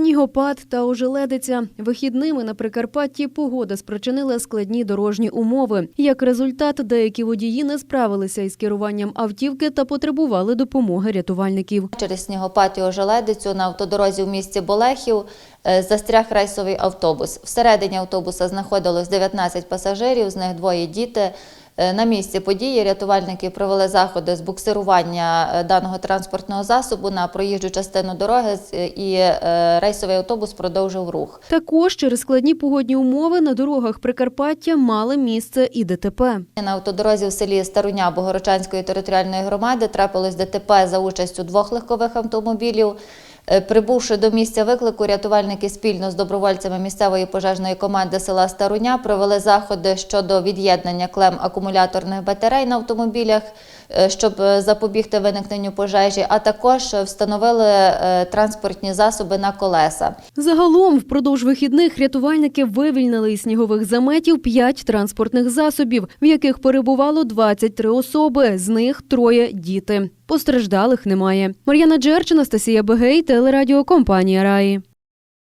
Снігопад та ожеледиця. Вихідними на Прикарпатті погода спричинила складні дорожні умови. Як результат, деякі водії не справилися із керуванням автівки та потребували допомоги рятувальників. Через снігопад і ожеледицю на автодорозі в місті Болехів е, застряг рейсовий автобус. Всередині автобуса знаходилось 19 пасажирів, з них двоє діти. Е, На місці події рятувальники провели заходи з буксирування е, даного транспортного засобу на проїжджу частину дороги е, і рейсовий автобус продовжив рух. Також через складні погодні умови на дорогах Прикарпаття мали місце і ДТП. На автодорозі в селі Старуня Богородчанської територіальної громади трапилось ДТП за участю двох легкових автомобілів. Е, Прибувши до місця виклику, рятувальники спільно з добровольцями місцевої пожежної команди села Старуня провели заходи щодо від'єднання клем акумуляторних батарей на автомобілях, е, щоб е, запобігти виникненню пожежі, а також встановили транспортні засоби на колеса. Загалом впродовж вихідних рятувальники вивільнили із снігових заметів 5 транспортних засобів, в яких перебувало 23 особи, з них троє діти. Постраждалих немає. Мар'яна Джерч, Анастасія Бегей, телерадіокомпанія Раї.